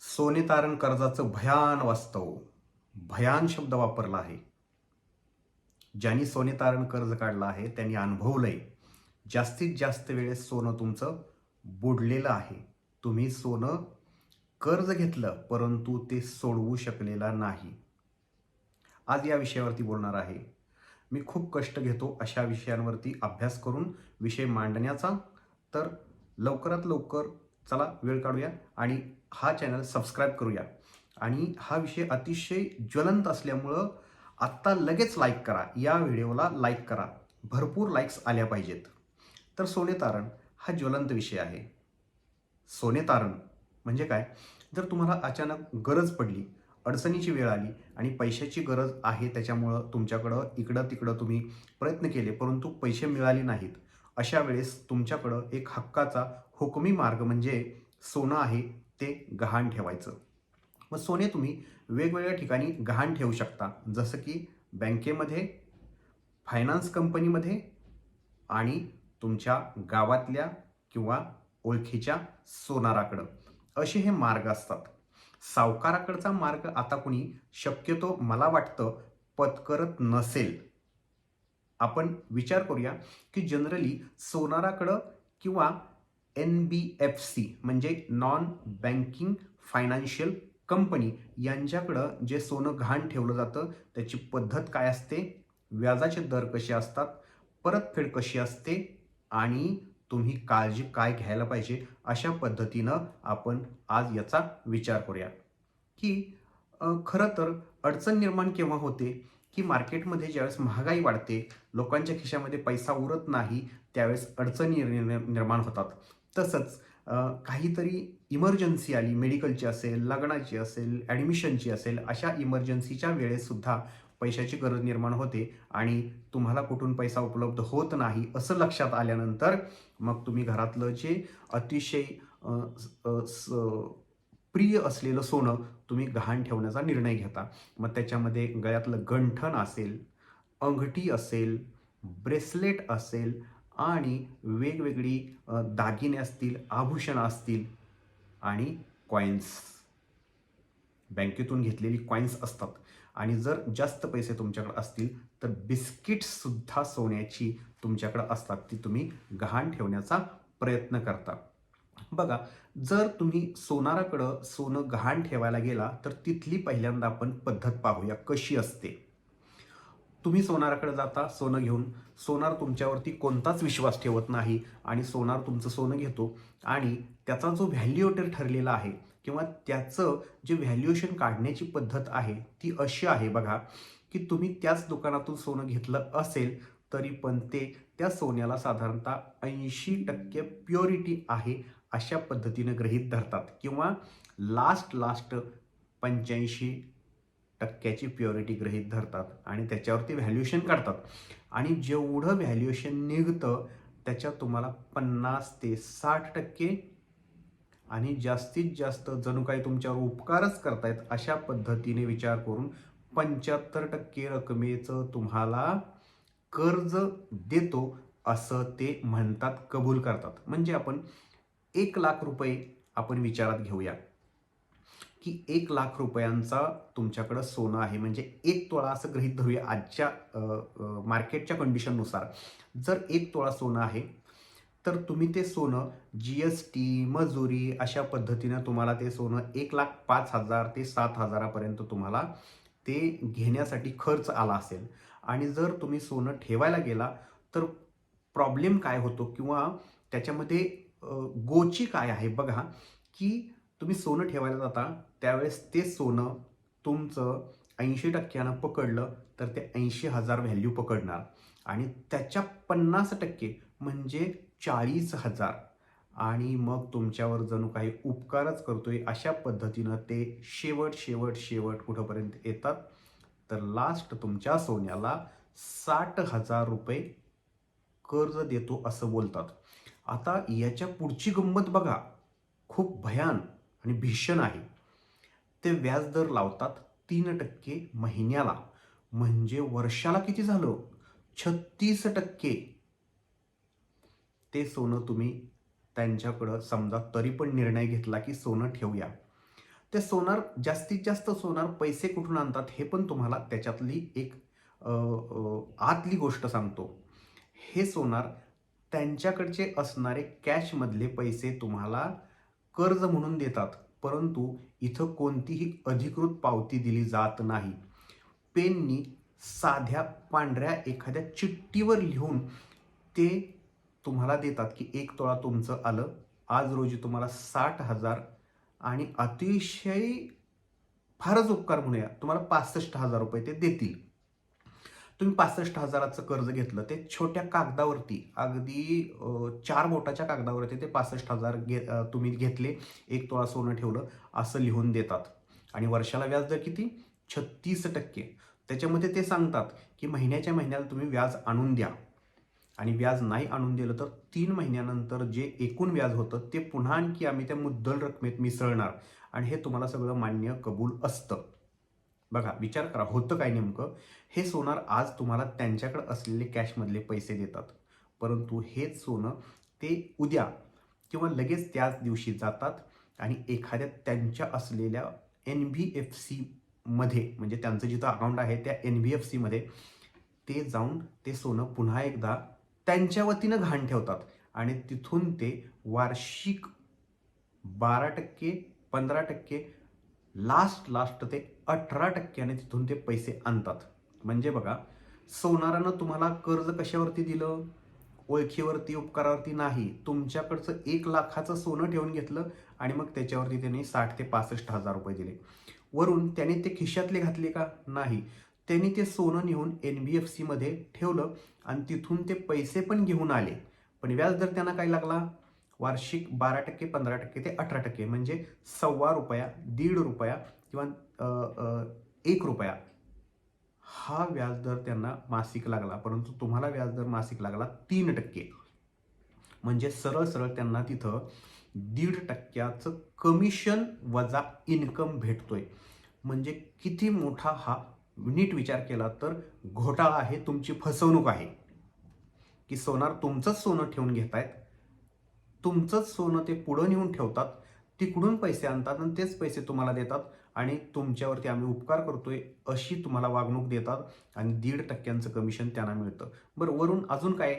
सोने तारण कर्जाचं भयान वास्तव. भयान शब्द वापरला आहे. ज्यांनी सोने तारण कर्ज काढलं आहे त्यांनी अनुभवलंय. जास्तीत जास्त वेळेस सोनं तुमचं बुडलेलं आहे. तुम्ही सोनं कर्ज घेतलं परंतु ते सोडवू शकलेला नाही. आज या विषयावरती बोलणार आहे. मी खूप कष्ट घेतो अशा विषयांवरती अभ्यास करून विषय मांडण्याचा. तर लवकरात लवकर चला वेळ काढूया आणि हा चॅनल सबस्क्राईब करूया. आणि हा विषय अतिशय ज्वलंत असल्यामुळं आत्ता लगेच लाईक करा. या व्हिडिओला लाईक करा. भरपूर लाईक्स आल्या पाहिजेत. तर सोने तारण हा ज्वलंत विषय आहे. सोने तारण म्हणजे काय? जर तुम्हाला अचानक गरज पडली अडचणीची वेळ आली आणि पैशाची गरज आहे त्याच्यामुळं तुमच्याकडं इकडं तिकडं तुम्ही प्रयत्न केले परंतु पैसे मिळाले नाहीत अशा वेळेस तुमच्याकडं एक हक्काचा हुकमी मार्ग म्हणजे सोनं आहे ते गहाण ठेवायचं. मग सोने तुम्ही वेगवेगळ्या ठिकाणी गहाण ठेवू शकता. जसं की बँकेमध्ये फायनान्स कंपनीमध्ये आणि तुमच्या गावातल्या किंवा ओळखीच्या सोनाराकडं. असे हे मार्ग असतात. सावकाराकडचा मार्ग आता कुणी शक्यतो मला वाटतं पत्करत नसेल. आपण विचार करूया की जनरली सोनाराकडं किंवा एन बी एफ सी म्हणजे नॉन बँकिंग फायनान्शियल कंपनी यांच्याकडं जे सोनं घाण ठेवलं जातं त्याची पद्धत काय असते? व्याजाचे दर कसे असतात? परतफेड कशी असते? आणि तुम्ही काळजी काय घ्यायला पाहिजे? अशा पद्धतीनं आपण आज याचा विचार करूया. की खरं तर अडचण निर्माण केव्हा होते? की मार्केटमध्ये ज्यावेळेस महागाई वाढते लोकांच्या खिशामध्ये पैसा उरत नाही त्यावेळेस अडचणी निर्माण होतात. तसंच काहीतरी इमर्जन्सी आली मेडिकलची असेल लग्नाची असेल ॲडमिशनची असेल अशा इमर्जन्सीच्या वेळेससुद्धा पैशाची गरज निर्माण होते आणि तुम्हाला कुठून पैसा उपलब्ध होत नाही असं लक्षात आल्यानंतर मग तुम्ही घरातलं जे अतिशय स- प्रिय असलेलं सोनं तुम्ही गहाण ठेवण्याचा निर्णय घेता. मग त्याच्यामध्ये गळ्यातलं गंठण असेल अंगठी असेल ब्रेसलेट असेल आणि वेगवेगळी दागिने असतील आभूषणं असतील आणि कॉईन्स बँकेतून घेतलेली कॉईन्स असतात. आणि जर जास्त पैसे तुमच्याकडे असतील तर बिस्किट्ससुद्धा सोन्याची तुमच्याकडे असतात. ती तुम्ही गहाण ठेवण्याचा प्रयत्न करता. बघा जर तुम्ही सोनाराकडं सोनं गहाण ठेवायला गेला तर तिथली पहिल्यांदा आपण पद्धत पाहूया कशी असते. तुम्ही सोनाराकडे जाता सोनं घेऊन. सोनार तुमच्यावरती कोणताच विश्वास ठेवत नाही आणि सोनार तुमचं सोनं घेतो. आणि त्याचा जो व्हॅल्युएटर ठरलेला आहे किंवा त्याचं जे व्हॅल्युएशन काढण्याची पद्धत आहे ती अशी आहे बघा की तुम्ही त्याच दुकानातून सोनं घेतलं असेल तरी पण ते त्या सोन्याला साधारणतः ऐंशी टक्के प्युरिटी आहे अशा पद्धतीनं गृहीत धरतात. किंवा लास्ट लास्ट पंच्याऐंशी टक्क्याची प्युरिटी गृहीत धरतात आणि त्याच्यावरती व्हॅल्युएशन काढतात. आणि जेवढं व्हॅल्युएशन निघतं त्याच्यात तुम्हाला पन्नास ते साठ टक्के आणि जास्तीत जास्त जणू काही तुमच्यावर उपकारच करतायत अशा पद्धतीने विचार करून पंच्याहत्तर टक्के रकमेचं तुम्हाला कर्ज देतो असं ते म्हणतात कबूल करतात. म्हणजे आपण एक लाख रुपये आपण विचारात घेऊया. की एक लाख रुपयांचा तुमच्याकडं सोनं आहे. म्हणजे एक तोळा असं गृहीत धरूया आजच्या मार्केटच्या कंडिशननुसार जर एक तोळा सोनं आहे तर तुम्ही ते सोनं जी एस टी मजुरी अशा पद्धतीनं तुम्हाला ते सोनं एक लाख पाच हजार ते सात हजारापर्यंत तुम्हाला ते घेण्यासाठी खर्च आला असेल. आणि जर तुम्ही सोनं ठेवायला गेला तर प्रॉब्लेम काय होतो? किंवा त्याच्यामध्ये गोची काय आहे? बघा की तुम्ही सोनं ठेवायला जाता त्यावेळेस ते सोनं तुमचं ऐंशी टक्क्यानं पकडलं तर ते ऐंशी हजार व्हॅल्यू पकडणार. आणि त्याच्या पन्नास टक्के म्हणजे चाळीस हजार. आणि मग तुमच्यावर जणू काही उपकारच करतोय अशा पद्धतीनं ते शेवट शेवट शेवट कुठंपर्यंत येतात? तर लास्ट तुमच्या सोन्याला साठ हजार रुपये कर्ज देतो असं बोलतात. आता याच्या पुढची गंमत बघा. खूप भयान. आणि भीषण आहे. ते व्याजदर लावतात तीन टक्के महिन्याला. म्हणजे वर्षाला किती झालं? छत्तीस टक्के. ते सोनं तुम्ही त्यांच्याकडं समजा तरी पण निर्णय घेतला की सोनं ठेवूया. ते सोनार जास्तीत जास्त सोनार पैसे कुठून आणतात हे पण तुम्हाला त्याच्यातली एक आतली गोष्ट सांगतो. हे सोनार त्यांच्याकडचे असणारे कॅशमधले पैसे तुम्हाला कर्ज म्हणून देतात परंतु इथं कोणतीही अधिकृत पावती दिली जात नाही. पेननी साध्या पांढऱ्या एखाद्या चिठ्ठीवर लिहून ते तुम्हाला देतात की एक तोळा तुमचं आलं. आज रोजी तुम्हाला साठ हजार आणि अतिशय फारच उपकार म्हणूया. तुम्हाला पासष्ट हजार रुपये ते देतील. तुम्ही पासष्ट हजाराचं कर्ज घेतलं ते छोट्या कागदावरती अगदी चार बोटाच्या कागदावरती ते पासष्ट हजार घे तुम्ही घेतले एक तोळा सोनं ठेवलं असं लिहून देतात. आणि वर्षाला व्याज दर किती? छत्तीस टक्के. त्याच्यामध्ये ते सांगतात की महिन्याच्या महिन्याला तुम्ही व्याज आणून द्या. आणि व्याज नाही आणून दिलं तर तीन महिन्यानंतर जे एकूण व्याज होतं ते पुन्हा आणखी आम्ही त्या मुद्दल रकमेत मिसळणार. आणि हे तुम्हाला सगळं मान्य कबूल असतं. बघा विचार करा होतं काय नेमकं? हे सोनार आज तुम्हाला त्यांच्याकडे असलेले कॅशमधले पैसे देतात. परंतु हेच सोनं ते उद्या किंवा लगेच त्याच दिवशी जातात आणि एखाद्या त्यांच्या असलेल्या एन बी एफ सीमध्ये म्हणजे त्यांचं जिथं अकाउंट आहे त्या एन बी एफ सीमध्ये ते जाऊन ते सोनं पुन्हा एकदा त्यांच्या वतीनं घाण ठेवतात. आणि तिथून ते वार्षिक बारा टक्के पंधरा टक्के लास्ट लास्ट ते अठरा टक्क्याने तिथून ते पैसे आणतात. म्हणजे बघा सोनारानं तुम्हाला कर्ज कशावरती दिलं? ओळखीवरती उपकारावरती नाही. तुमच्याकडचं एक लाखाचं सोनं ठेवून घेतलं आणि मग त्याच्यावरती त्यांनी साठ ते पासष्ट हजार रुपये दिले. वरून त्याने ते खिशातले घातले का? नाही. त्यांनी ते सोनं नेऊन एन बी एफ सीमध्ये ठेवलं आणि तिथून ते पैसे पण घेऊन आले. पण व्याजदर त्यांना काय लागला? वार्षिक बारा टक्के पंधरा टक्के ते अठरा टक्के म्हणजे सव्वा रुपया दीड रुपया किंवा एक रुपया. हा व्याजदर त्यांना मासिक लागला परंतु तुम्हाला व्याजदर मासिक लागला तीन टक्के. म्हणजे सरळ सरळ त्यांना तिथं दीड टक्क्याचं कमिशन वजा इन्कम भेटतोय. म्हणजे किती मोठा हा नीट विचार केला तर घोटाळा आहे तुमची फसवणूक आहे. की सोनार तुमचंच सोनं ठेवून घेतायत तुमचंच सोनं ते पुढं नेऊन ठेवतात तिकडून पैसे आणतात आणि तेच पैसे तुम्हाला देतात. आणि तुमच्यावरती आम्ही उपकार करतोय अशी तुम्हाला वागणूक देतात आणि दीड टक्क्यांचं कमिशन त्यांना मिळतं. बरं वरून अजून काय?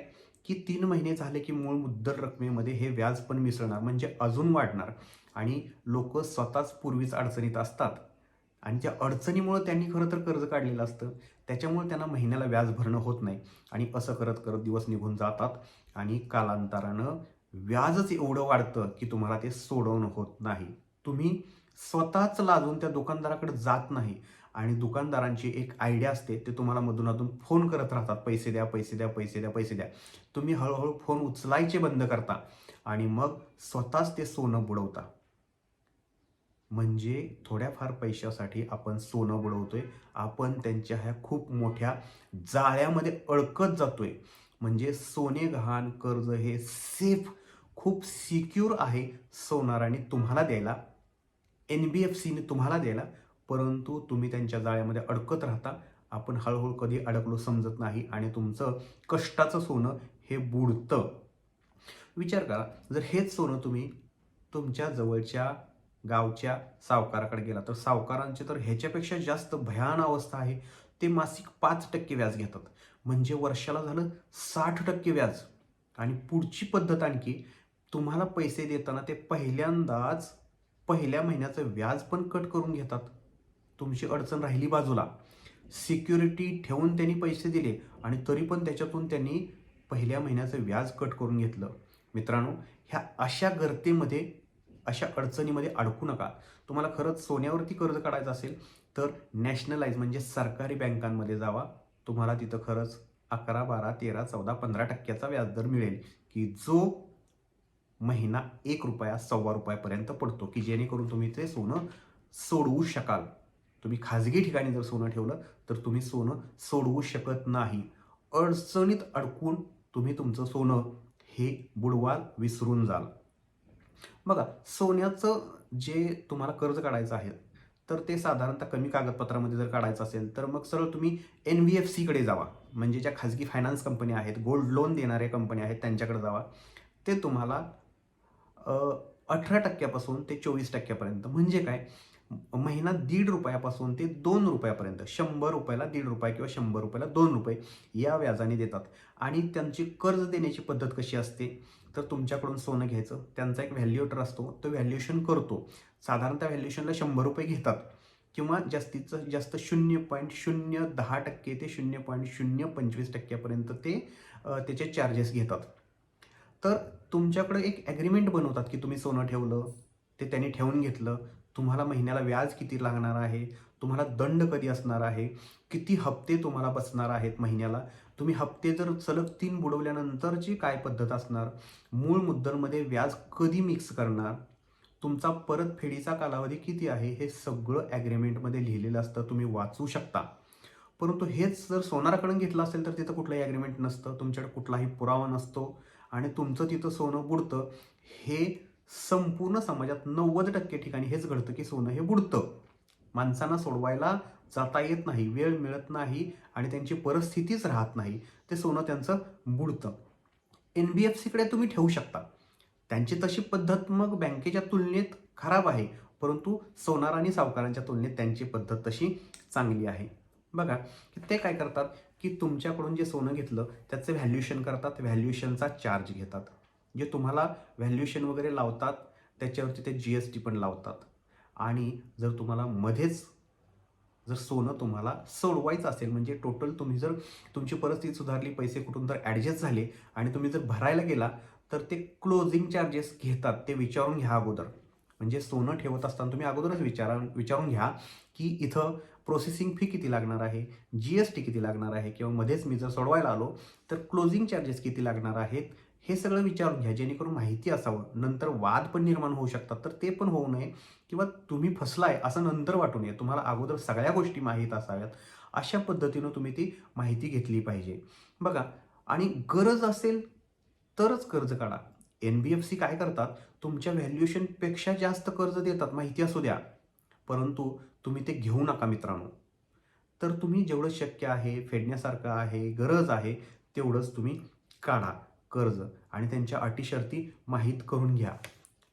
की तीन महिने झाले की मूळ मुद्दल रकमेमध्ये हे व्याज पण मिसळणार म्हणजे अजून वाढणार. आणि लोक स्वतःच पूर्वीच अडचणीत असतात. आणि त्या अडचणीमुळं त्यांनी खरं तर कर्ज काढलेलं असतं. त्याच्यामुळे त्यांना महिन्याला व्याज भरणं होत नाही. आणि असं करत करत दिवस निघून जातात. आणि कालांतरानं व्याजच एवढं वाढतं की तुम्हाला ते सोडवणं होत नाही. तुम्ही स्वतःच लाजून त्या दुकानदाराकडे जात नाही. आणि दुकानदारांची एक आयडिया असते ते तुम्हाला मधून अधून फोन करत राहतात. पैसे द्या पैसे द्या पैसे द्या पैसे द्या. तुम्ही हळूहळू फोन उचलायचे बंद करता. आणि मग स्वतःच ते सोनं बुडवता. म्हणजे थोड्याफार पैशासाठी आपण सोनं बुडवतोय. आपण त्यांच्या ह्या खूप मोठ्या जाळ्यामध्ये अडकत जातोय. म्हणजे सोने गहाण कर्ज हे सेफ खूप सिक्युअर आहे सोनाराने तुम्हाला द्यायला. एन बी एफ सीने तुम्हाला द्यायला परंतु तुम्ही त्यांच्या जाळ्यामध्ये अडकत राहता. आपण हळूहळू कधी अडकलो समजत नाही आणि तुमचं कष्टाचं सोनं हे बुडतं. विचार करा जर हेच सोनं तुम्ही तुमच्या जवळच्या गावच्या सावकाराकडे गेला तर सावकारांची तर ह्याच्यापेक्षा जास्त भयान अवस्था आहे. ते मासिक पाच टक्के व्याज घेतात. म्हणजे वर्षाला झालं साठ टक्के व्याज. आणि पुढची पद्धत आणखी तुम्हाला पैसे देताना ते पहिल्यांदाच पहिल्या महिन्याचं व्याज पण कट करून घेतात. तुमची अडचण राहिली बाजूला. सिक्युरिटी ठेवून त्यांनी पैसे दिले आणि तरी पण त्याच्यातून त्यांनी पहिल्या महिन्याचं व्याज कट करून घेतलं. मित्रांनो ह्या अशा गर्तेमध्ये अशा अडचणीमध्ये अडकू नका. तुम्हाला खरंच सोन्यावरती कर्ज काढायचं असेल तर नॅशनलाइज म्हणजे सरकारी बँकांमध्ये जावा. तुम्हाला तिथं खरंच अकरा बारा तेरा चौदा पंधरा टक्क्याचा व्याजदर मिळेल. की जो महिना एक रुपया सव्वा रुपयापर्यंत पडतो की जेणेकरून तुम्ही ते सोनं सोडवू शकाल. तुम्ही खाजगी ठिकाणी जर सोनं ठेवलं तर तुम्ही सोनं सोडवू शकत नाही. अडचणीत अडकून तुम्ही तुमचं सोनं हे बुडवाल विसरून जाल. बघा सोन्याचं जे तुम्हाला कर्ज काढायचं आहे तर ते साधारणतः कमी कागदपत्रामध्ये जर काढायचं असेल तर मग सरळ तुम्ही एन व्ही एफ सीकडे जावा. म्हणजे ज्या खाजगी फायनान्स कंपन्या आहेत गोल्ड लोन देणाऱ्या कंपन्या आहेत त्यांच्याकडे जावा. ते तुम्हाला अठरा टक्क्यापासून ते चोवीस टक्क्यापर्यंत. म्हणजे काय? महिना दीड रुपयापासून ते दोन रुपयापर्यंत. शंभर रुपयाला दीड रुपये किंवा शंभर रुपयाला दोन रुपये या व्याजाने देतात. आणि त्यांची कर्ज देण्याची पद्धत कशी असते? तर तुमच्याकडून सोनं घ्यायचं. त्यांचा एक व्हॅल्युएटर असतो. तो व्हॅल्युएशन करतो. साधारणतः व्हॅल्युएशनला शंभर रुपये घेतात. किंवा जास्तीचं जास्त शून्य पॉईंट शून्य दहा टक्के ते शून्य पॉईंट शून्य पंचवीस टक्क्यापर्यंत ते त्याचे चार्जेस घेतात. तर तुमच्याकडे एक ॲग्रीमेंट बनवतात की तुम्ही सोनं ठेवलं ते त्यांनी ठेवून घेतलं. तुम्हाला महिन्याला व्याज किती लागणार आहे? तुम्हाला दंड कधी असणार आहे? किती हप्ते तुम्हाला बसणार आहेत महिन्याला? तुम्ही हप्ते जर सलग तीन बुडवल्यानंतरची काय पद्धत असणार? मूळ मुद्दलमध्ये व्याज कधी मिक्स करणार? तुमचा परतफेडीचा कालावधी किती आहे? हे सगळं ॲग्रीमेंटमध्ये लिहिलेलं असतं. तुम्ही वाचू शकता. परंतु हेच जर सोनाराकडून घेतलं असेल तर तिथं कुठलंही ॲग्रीमेंट नसतं. तुमच्याकडे कुठलाही पुरावा नसतो. आणि तुमचं तिथं सोनं बुडतं हे संपूर्ण समाजात नव्वद टक्के ठिकाणी हेच घडतं की सोनं हे बुडतं. माणसांना सोडवायला जाता येत नाही वेळ मिळत नाही आणि त्यांची परिस्थितीच राहत नाही ते सोनं त्यांचं बुडतं. एन बी एफ सीकडे तुम्ही ठेवू शकता. त्यांची तशी पद्धत मग बँकेच्या तुलनेत खराब आहे परंतु सोनार आणि सावकारांच्या तुलनेत त्यांची पद्धत तशी चांगली आहे. बघा की ते काय करतात? की तुमच्याकडून जे सोनं घेतलं त्याचं व्हॅल्युएशन करतात व्हॅल्युएशनचा चार्ज घेतात. जे तुम्हाला व्हॅल्युएशन वगैरे लावतात त्याच्यावरती ते जी एस टी पण लावतात. आणि जर तुम्हाला मध्येच जर सोनं तुम्हाला सोडवायचं असेल म्हणजे टोटल तुम्ही जर तुमची परिस्थिती सुधारली पैसे कुठून तर ॲडजस्ट झाले आणि तुम्ही जर भरायला गेला तर ते क्लोजिंग चार्जेस घेतात ते विचारून घ्या अगोदर. म्हणजे सोनं ठेवत असताना तुम्ही अगोदरच विचारा विचारून घ्या की इथं प्रोसेसिंग फी किती लागणार आहे? जी एस टी किती लागणार आहे? किंवा मध्येच मी जर सोडवायला आलो तर क्लोजिंग चार्जेस किती लागणार आहेत? हे सगळं विचारून घ्या जेणेकरून माहिती असावं. नंतर वाद पण निर्माण होऊ शकतात तर ते पण होऊ नये. किंवा तुम्ही फसलाय असं नंतर वाटू नये. तुम्हाला अगोदर सगळ्या गोष्टी माहीत असाव्यात. अशा पद्धतीनं तुम्ही ती माहिती घेतली पाहिजे. बघा आणि गरज असेल तरच कर्ज काढा. एन बी एफ सी काय करतात? तुमच्या व्हॅल्युएशनपेक्षा जास्त कर्ज देतात. माहिती असू द्या. परंतु तुम्ही ते घेऊ नका मित्रांनो. तर तुम्ही जेवढं शक्य आहे फेडण्यासारखं आहे गरज आहे तेवढंच तुम्ही काढा कर्ज आणि त्यांच्या अटी शर्ती माहीत करून घ्या.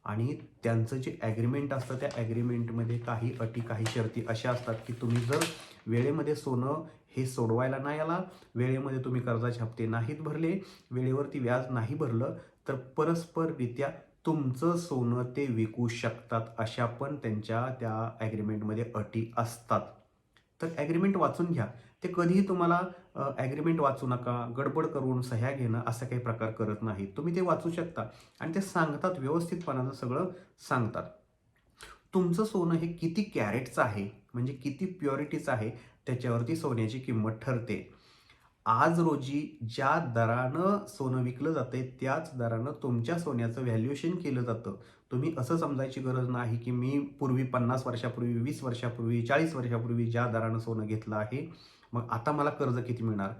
आणि त्यांचं जे ॲग्रीमेंट असतं त्या ॲग्रीमेंटमध्ये काही अटी काही शर्ती अशा असतात की तुम्ही जर वेळेमध्ये सोनं हे सोडवायला नाही आला वेळेमध्ये तुम्ही कर्जाचे हप्ते नाहीत भरले वेळेवरती व्याज नाही भरलं तर परस्पररित्या तुमचं सोनं ते विकू शकतात अशा पण त्यांच्या त्या ॲग्रीमेंटमध्ये अटी असतात. तर ॲग्रीमेंट वाचून घ्या. ते कधीही तुम्हाला ॲग्रीमेंट वाचू नका गडबड करून सह्या घेणं असा काही प्रकार करत नाही तुम्ही ते वाचू शकता आणि ते सांगतात व्यवस्थितपणानं सगळं सांगतात. तुमचं सोनं हे किती कॅरेटचं आहे म्हणजे किती प्युरिटीचं आहे त्याच्यावरती सोन्याची किंमत ठरते. आज रोजी ज्या दरानं सोनं विकलं जातंय त्याच दरानं तुमच्या सोन्याचं व्हॅल्युएशन केलं जातं. तुम्ही असं समजायची गरज नाही की मी पूर्वी पन्नास वर्षापूर्वी वीस वर्षापूर्वी चाळीस वर्षापूर्वी ज्या दरानं सोनं घेतलं आहे मग आता मला कर्ज किती मिळणार?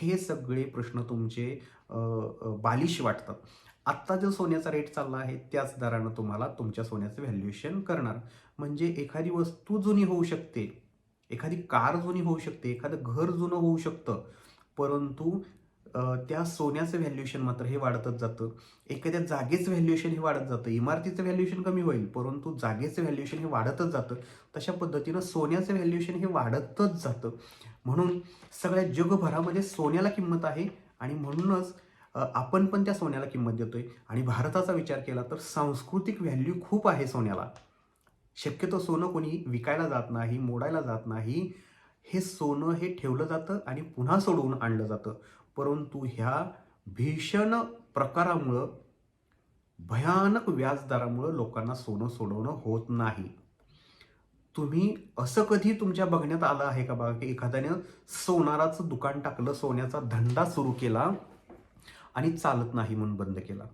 हे सगळे प्रश्न तुमचे बालिश वाटतात आत्ता जो सोन्याचा रेट चालला आहे त्याच दरानं तुम्हाला तुमच्या सोन्याचं व्हॅल्युएशन करणार. म्हणजे एखादी वस्तू जुनी होऊ शकते. एखादी कार जुनी होऊ शकते. एखादं घर जुनं होऊ शकतं. परंतु त्या सोन्याचं व्हॅल्युएशन मात्र हे वाढतच जातं. एखाद्या जागेचं व्हॅल्युएशन हे वाढत जातं. इमारतीचं व्हॅल्युएशन कमी होईल परंतु जागेचं व्हॅल्युएशन हे वाढतच जातं. तशा पद्धतीनं सोन्याचं व्हॅल्युएशन हे वाढतच जातं. म्हणून सगळ्या जगभरामध्ये सोन्याला किंमत आहे आणि म्हणूनच आपण पण त्या सोन्याला किंमत देतोय. आणि भारताचा विचार केला तर सांस्कृतिक व्हॅल्यू खूप आहे सोन्याला. शक्यतो सोनं कोणी विकायला जात नाही मोडायला जात नाही. हे सोनं हे ठेवलं जातं आणि पुन्हा सोडवून आणलं जातं. परंतु ह्या भीषण प्रकारामुळं भयानक व्याजदरामुळं लोकांना सोनं सोडवणं होत नाही. तुम्ही असं कधी तुमच्या बघण्यात आलं आहे का बघा की एखाद्यानं सोनाराचं दुकान टाकलं सोन्याचा धंदा सुरू केला आणि चालत नाही म्हणून बंद केला?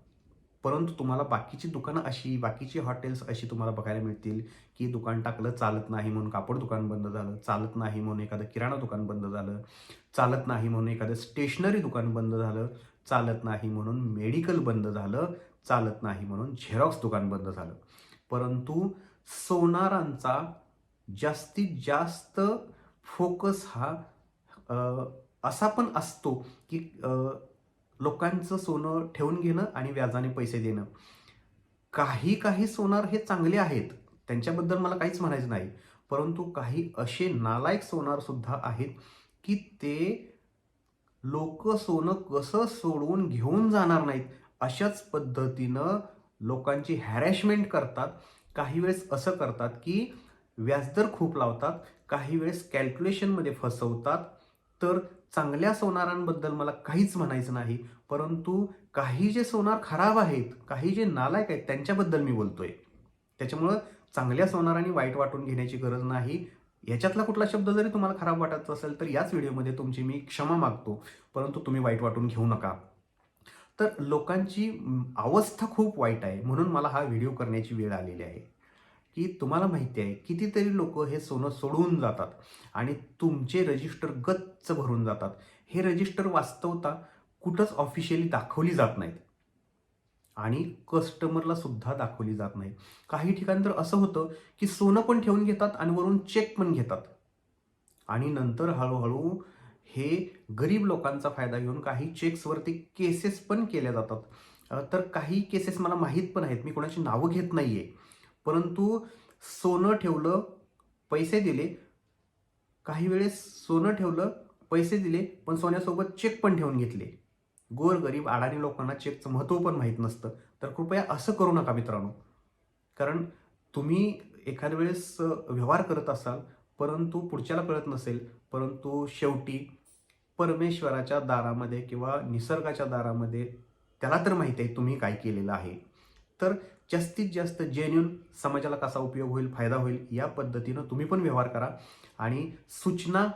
परंतु तुम्हाला बाकीची दुकानं अशी बाकीची हॉटेल्स अशी तुम्हाला बघायला मिळतील की दुकान टाकलं चालत नाही म्हणून कापड दुकान बंद झालं चालत नाही म्हणून एखादं किराणा दुकान बंद झालं चालत नाही म्हणून एखादं स्टेशनरी दुकान बंद झालं चालत नाही म्हणून मेडिकल बंद झालं चालत नाही म्हणून झेरॉक्स दुकान बंद झालं. परंतु सोनारांचा जास्तीत जास्त फोकस हा असा पण असतो की लोकांचं सोनं ठेवून घेणं आणि व्याजाने पैसे देणं. काही काही सोनार हे चांगले आहेत. त्यांच्याबद्दल मला काहीच म्हणायचं नाही. परंतु काही असे नालायक सोनार सुद्धा आहेत की ते लोक सोनं कसं सोडवून घेऊन जाणार नाहीत अशाच पद्धतीनं लोकांची हॅरॅशमेंट करतात. काही वेळेस असं करतात की व्याजदर खूप लावतात काही वेळेस कॅल्क्युलेशनमध्ये फसवतात. तर चांगल्या सोनारांबद्दल मला काहीच म्हणायचं नाही परंतु काही जे सोनार खराब आहेत काही जे नालायक आहेत त्यांच्याबद्दल मी बोलतोय. त्याच्यामुळं चांगल्या सोनारांनी वाईट वाटून घेण्याची गरज नाही. याच्यातला कुठला शब्द जरी तुम्हाला खराब वाटत असेल तर याच व्हिडिओमध्ये तुमची मी क्षमा मागतो परंतु तुम्ही वाईट वाटून घेऊ नका. तर लोकांची अवस्था खूप वाईट आहे म्हणून मला हा व्हिडिओ करण्याची वेळ आलेली आहे. की तुम्हाला माहिती आहे कितीतरी लोक हे सोनं सोडून जातात आणि तुमचे रजिस्टर गच्च भरून जातात. हे रजिस्टर वास्तवता कुठंच ऑफिशियली दाखवली जात नाहीत. आणि कस्टमरला सुद्धा दाखवली जात नाही. काही ठिकाणी तर असं होतं की सोनं पण ठेवून घेतात आणि वरून चेक पण घेतात. आणि नंतर हळूहळू हे गरीब लोकांचा फायदा घेऊन काही चेक्सवरती केसेस पण केल्या जातात. तर काही केसेस मला माहीत पण आहेत. मी कोणाची नावं घेत नाही आहे परंतु सोनं ठेवलं पैसे दिले. काही वेळेस सोनं ठेवलं पैसे दिले पण सोन्यासोबत चेक पण ठेवून घेतले. गोरगरीब अडाणी लोकांना चेकचं महत्त्व पण माहीत नसतं. तर कृपया असं करू नका मित्रांनो. कारण तुम्ही एखाद्या वेळेस व्यवहार करत असाल परंतु पुढच्याला कळत नसेल परंतु शेवटी परमेश्वराच्या दारामध्ये किंवा निसर्गाच्या दारामध्ये त्याला तर माहिती आहे तुम्ही काय केलेलं आहे. तर जास्तीत जास्त जेन्युन समाजाला कसा उपयोग होईल फायदा होईल या पद्धतीनं तुम्ही पण व्यवहार करा. आणि सूचना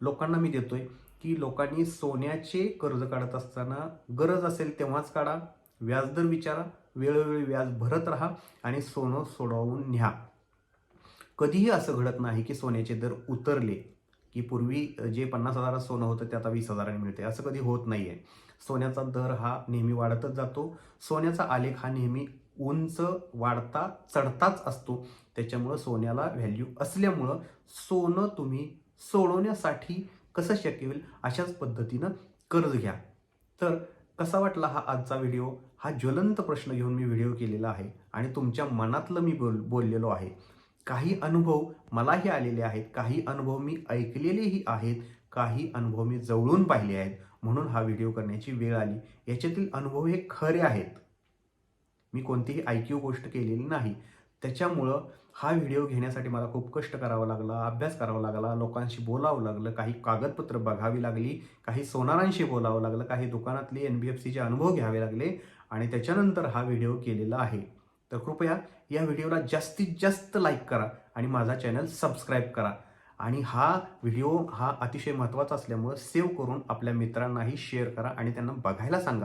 लोकांना मी देतोय की लोकांनी सोन्याचे कर्ज काढत असताना गरज असेल तेव्हाच काढा. व्याजदर विचारा. वेळोवेळी व्याज भरत राहा आणि सोनं सोडवून न्या. कधीही असं घडत नाही की सोन्याचे दर उतरले की पूर्वी जे पन्नास हजारात सोनं होतं ते आता वीस हजारांनी मिळते असं कधी होत नाही आहे सोन्याचा दर हा नेहमी वाढतच जातो. सोन्याचा आलेख हा नेहमी उंच वाढता चढताच असतो. त्याच्यामुळं सोन्याला व्हॅल्यू असल्यामुळं सोनं तुम्ही सोडवण्यासाठी कसं शक्य होईल अशाच पद्धतीनं कर्ज घ्या. तर कसा वाटला हा आजचा व्हिडिओ? हा ज्वलंत प्रश्न घेऊन मी व्हिडिओ केलेला आहे आणि तुमच्या मनातलं मी बोल बोललेलो आहे. काही अनुभव मलाही आलेले आहेत. काही अनुभव मी ऐकलेलेही आहेत. काही अनुभव मी जवळून पाहिले आहेत. म्हणून हा व्हिडिओ करण्याची वेळ आली. याच्यातील अनुभव हे खरे आहेत. मी कोणतीही ऐकीव गोष्ट केलेली नाही. त्याच्यामुळं हा व्हिडिओ घेण्यासाठी मला खूप कष्ट करावा लागला अभ्यास करावा लागला लोकांशी बोलावं लागलं काही कागदपत्र बघावी लागली काही सोनारांशी बोलावं लागलं काही दुकानातले एन बी एफ सीचे अनुभव घ्यावे लागले आणि त्याच्यानंतर हा व्हिडिओ केलेला आहे. तर कृपया या व्हिडिओला जास्तीत जास्त लाईक करा आणि माझा चॅनल सबस्क्राईब करा. आणि हा व्हिडिओ हा अतिशय महत्त्वाचा असल्यामुळं सेव्ह करून आपल्या मित्रांनाही शेअर करा आणि त्यांना बघायला सांगा.